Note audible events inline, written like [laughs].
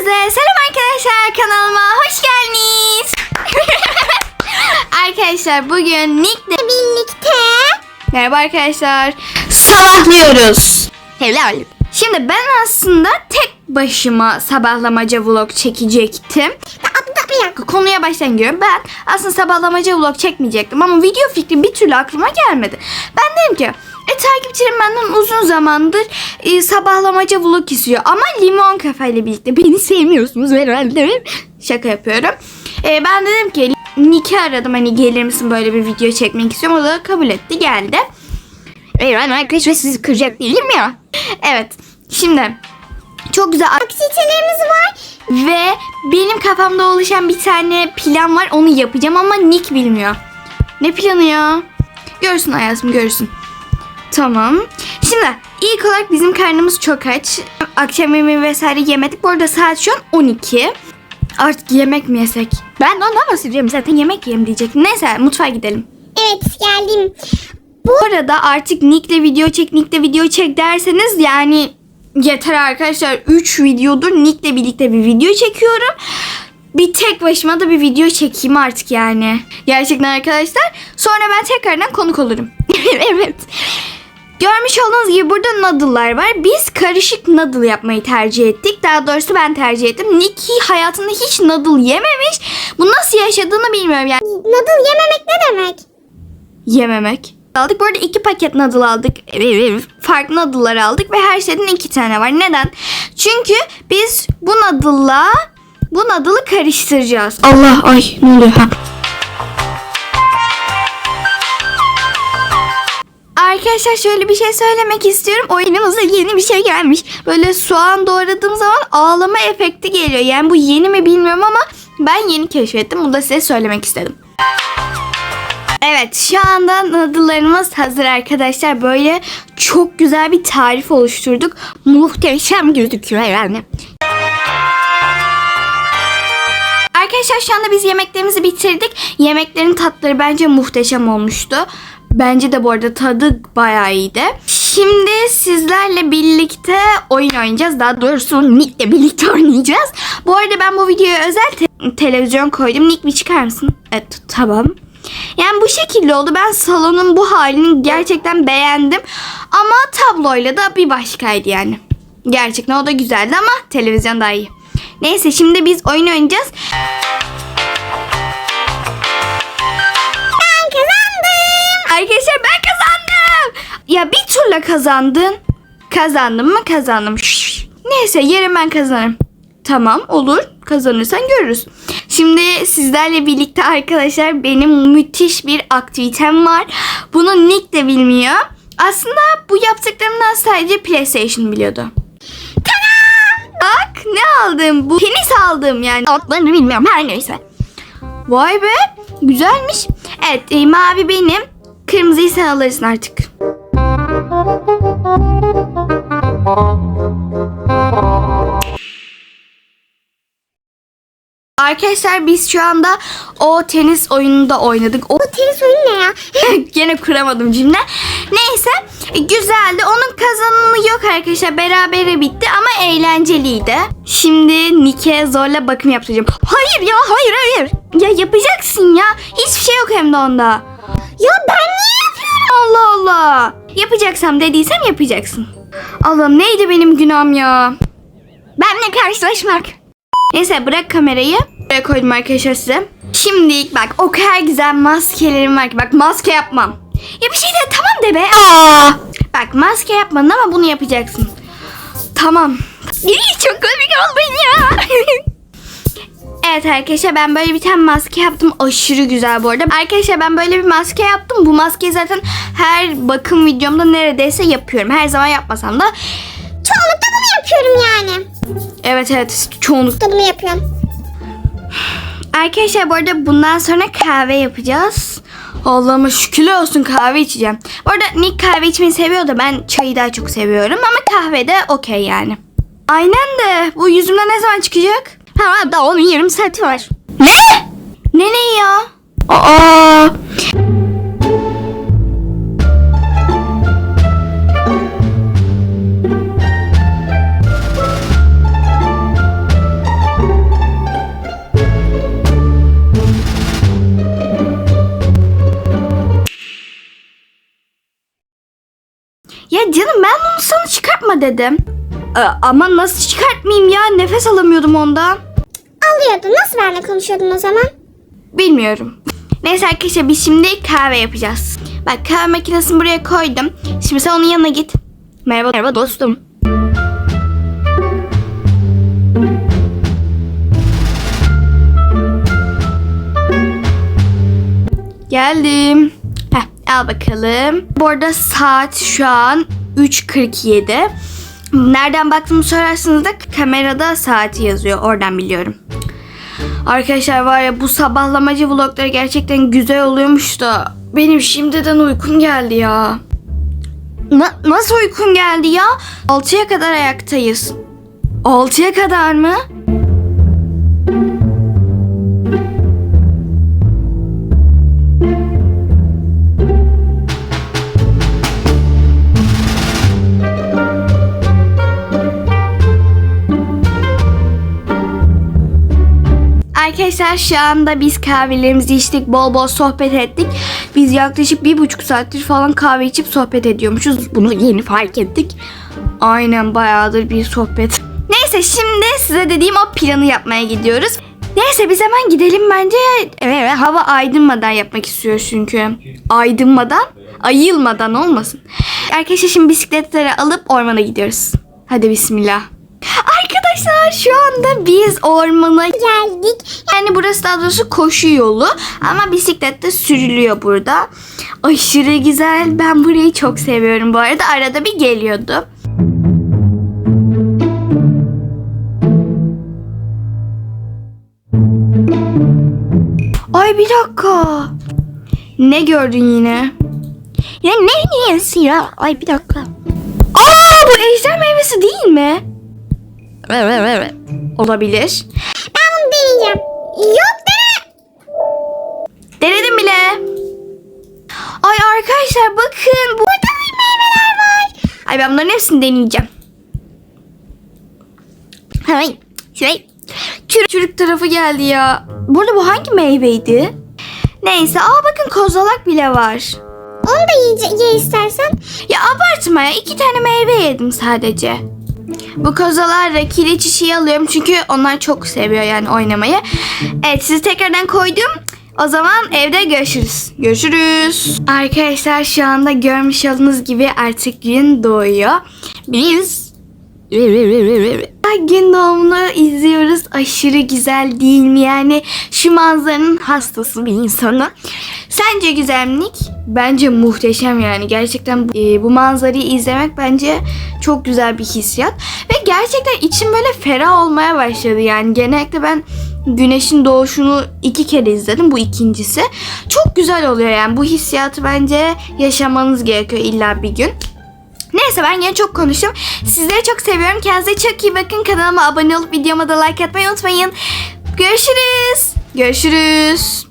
Hepinize selam arkadaşlar kanalıma hoş geldiniz. [laughs] arkadaşlar bugün Nick'le birlikte Merhaba arkadaşlar sabahlıyoruz. Helal. Şimdi ben aslında tek başıma sabahlamaca vlog çekecektim. Konuya baştan giriyorum. Ben aslında sabahlamaca vlog çekmeyecektim ama video fikri bir türlü aklıma gelmedi. Ben dedim ki e takipçilerim benden uzun zamandır e, sabahlamaca vlog istiyor ama limon kafayla birlikte beni sevmiyorsunuz herhalde. Şaka yapıyorum. E, ben dedim ki Nick'i aradım hani gelir misin böyle bir video çekmek istiyorum. O da kabul etti geldi. Ben arkadaşlar sizi kıracak değilim ya. Evet. Şimdi çok güzel aktivitelerimiz var ve benim kafamda oluşan bir tane plan var. Onu yapacağım ama Nick bilmiyor. Ne planı ya? Görsün hayatım görsün. Tamam. Şimdi ilk olarak bizim karnımız çok aç. Akşam yemeği vesaire yemedik. Bu arada saat şu an 12. Artık yemek mi yesek? Ben de ondan bahsediyorum. Zaten yemek yiyeyim diyecektim. Neyse mutfağa gidelim. Evet geldim. Bu arada artık Nick'le video çek, Nick'le video çek derseniz yani yeter arkadaşlar. 3 videodur Nick'le birlikte bir video çekiyorum. Bir tek başıma da bir video çekeyim artık yani. Gerçekten arkadaşlar. Sonra ben tekrardan konuk olurum. [laughs] evet. Görmüş olduğunuz gibi burada noodle'lar var. Biz karışık noodle yapmayı tercih ettik. Daha doğrusu ben tercih ettim. Nick hayatında hiç noodle yememiş. Bu nasıl yaşadığını bilmiyorum yani. Noodle yememek ne demek? yememek. Aldık. Bu arada iki paket noodle aldık. Farklı noodle'lar aldık ve her şeyden iki tane var. Neden? Çünkü biz bu noodle'la bu noodle'ı karıştıracağız. Allah ay ne oluyor ha? Arkadaşlar şöyle bir şey söylemek istiyorum. Oyunumuza yeni bir şey gelmiş. Böyle soğan doğradığım zaman ağlama efekti geliyor. Yani bu yeni mi bilmiyorum ama ben yeni keşfettim. Bunu da size söylemek istedim. Evet şu anda noodle'larımız hazır arkadaşlar. Böyle çok güzel bir tarif oluşturduk. Muhteşem gözüküyor yani. Arkadaşlar şu anda biz yemeklerimizi bitirdik. Yemeklerin tatları bence muhteşem olmuştu. Bence de bu arada tadı bayağı iyiydi. Şimdi sizlerle birlikte oyun oynayacağız. Daha doğrusu Nick'le birlikte [laughs] oynayacağız. Bu arada ben bu videoya özel te- televizyon koydum. Nick bir çıkar mısın? Evet tamam. Yani bu şekilde oldu. Ben salonun bu halini gerçekten beğendim. Ama tabloyla da bir başkaydı yani. Gerçekten o da güzeldi ama televizyon daha iyi. Neyse şimdi biz oyun oynayacağız. Ya bir turla kazandın. Kazandım mı kazandım. Şşş. Neyse yarın ben kazanırım. Tamam olur. Kazanırsan görürüz. Şimdi sizlerle birlikte arkadaşlar benim müthiş bir aktivitem var. Bunu Nick de bilmiyor. Aslında bu yaptıklarımdan sadece PlayStation biliyordu. Bak ne aldım bu? Penis aldım yani. Adlarını bilmiyorum her neyse. Vay be güzelmiş. Evet e, mavi benim. Kırmızıyı sen alırsın artık. Arkadaşlar biz şu anda o tenis oyununda oynadık. O Bu tenis oyunu ne ya? [laughs] Gene kuramadım cümle. Neyse güzeldi. Onun kazananı yok arkadaşlar. Berabere bitti ama eğlenceliydi. Şimdi Nike zorla bakım yaptıracağım. Hayır ya hayır hayır. Ya yapacaksın ya. Hiçbir şey yok hem de onda. ya ben niye yapıyorum? Allah Allah. Yapacaksam dediysem yapacaksın. Allah'ım neydi benim günahım ya. Benle karşılaşmak. Neyse bırak kamerayı. Buraya koydum arkadaşlar size. Şimdi bak o kadar güzel maskelerim var ki. Bak maske yapmam. Ya bir şey de tamam de be. Aa. Bak maske yapmadın ama bunu yapacaksın. Tamam. Çok komik oldun ya. [laughs] Evet arkadaşlar ben böyle bir tane maske yaptım. Aşırı güzel bu arada. Arkadaşlar ben böyle bir maske yaptım. Bu maskeyi zaten her bakım videomda neredeyse yapıyorum. Her zaman yapmasam da. Çoğunlukla bunu yapıyorum yani. Evet evet çoğunlukla. Bunu yapıyorum. Arkadaşlar bu arada bundan sonra kahve yapacağız. Allah'ıma şükürler olsun kahve içeceğim. Bu arada Nick kahve içmeyi seviyor da ben çayı daha çok seviyorum. Ama kahve de okey yani. Aynen de bu yüzümden ne zaman çıkacak? Ha, daha onun yarım saati var. Ne? Ne ne ya? Aa. Ya canım ben bunu sana çıkartma dedim. Ee, ama nasıl çıkartmayayım ya? Nefes alamıyordum ondan. Alıyordun. Nasıl benimle konuşuyordun o zaman? Bilmiyorum. Neyse arkadaşlar biz şimdi kahve yapacağız. Bak kahve makinesini buraya koydum. Şimdi sen onun yanına git. Merhaba, merhaba dostum. Geldim. Heh, al bakalım. Bu arada saat şu an 3.47. Nereden baktığımı sorarsınız da kamerada saati yazıyor. Oradan biliyorum. Arkadaşlar var ya bu sabahlamacı vlogları gerçekten güzel oluyormuş da benim şimdiden uykum geldi ya. Na- nasıl uykun geldi ya? 6'ya kadar ayaktayız. 6'ya kadar mı? Arkadaşlar şu anda biz kahvelerimizi içtik, bol bol sohbet ettik. Biz yaklaşık bir buçuk saattir falan kahve içip sohbet ediyormuşuz. Bunu yeni fark ettik. Aynen bayağıdır bir sohbet. Neyse şimdi size dediğim o planı yapmaya gidiyoruz. Neyse biz hemen gidelim bence. Evet, hava aydınmadan yapmak istiyoruz çünkü. Aydınmadan, ayılmadan olmasın. Arkadaşlar şimdi bisikletleri alıp ormana gidiyoruz. Hadi bismillah. Arkadaşlar şu anda biz ormana geldik. Yani burası daha doğrusu koşu yolu ama bisiklet de sürülüyor burada. Aşırı güzel. Ben burayı çok seviyorum bu arada. Arada bir geliyordu. Ay bir dakika. Ne gördün yine? Ya ne niyesi ya? Ay bir dakika. Aa bu ejder meyvesi değil mi? Olabilir. Ben bunu deneyeceğim. Yok dene. Denedim bile. Ay arkadaşlar bakın burada bir meyveler var. Ay ben bunların hepsini deneyeceğim. Ay şey çürük, çürük tarafı geldi ya. Burada bu hangi meyveydi? Neyse aa bakın kozalak bile var. Onu da yiyece, ye istersen. Ya abartma ya iki tane meyve yedim sadece. Bu kozalarla kireç çiçeği alıyorum çünkü onlar çok seviyor yani oynamayı. Evet sizi tekrardan koydum. O zaman evde görüşürüz. Görüşürüz. Arkadaşlar şu anda görmüş olduğunuz gibi artık gün doğuyor. Biz gün doğumunu izliyoruz. Aşırı güzel değil mi? Yani şu manzaranın hastası bir insanım. Sence güzel mi Nick? Bence muhteşem yani. Gerçekten e, bu manzarayı izlemek bence çok güzel bir hissiyat. Ve gerçekten içim böyle ferah olmaya başladı. Yani genellikle ben güneşin doğuşunu iki kere izledim. Bu ikincisi. Çok güzel oluyor yani. Bu hissiyatı bence yaşamanız gerekiyor illa bir gün. Neyse ben yine çok konuştum. Sizleri çok seviyorum. Kendinize çok iyi bakın. Kanalıma abone olup videoma da like atmayı unutmayın. Görüşürüz. Görüşürüz.